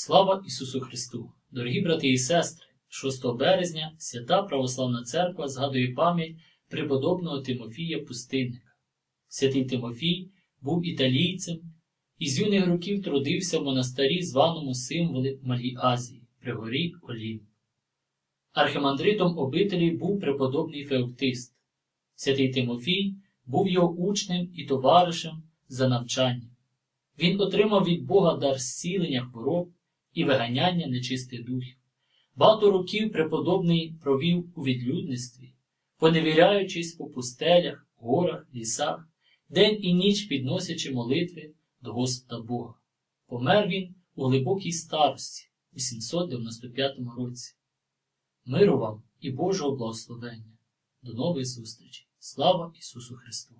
Слава Ісусу Христу! Дорогі брати і сестри! 6 березня Свята Православна Церква згадує пам'ять преподобного Тимофія Пустинника. Святий Тимофій був італійцем і з юних років трудився в монастирі, званому символи Малій Азії, при горі Олімп. Архимандритом обителі був преподобний Феоктист. Святий Тимофій був його учнем і товаришем за навчанням. Він отримав від Бога дар зцілення хвороб і виганяння нечистих духів. Багато років преподобний провів у відлюдництві, поневіряючись по пустелях, горах, лісах, день і ніч підносячи молитви до Господа Бога. Помер він у глибокій старості у 795 році. Миру вам і Божого благословення. До нової зустрічі! Слава Ісусу Христу!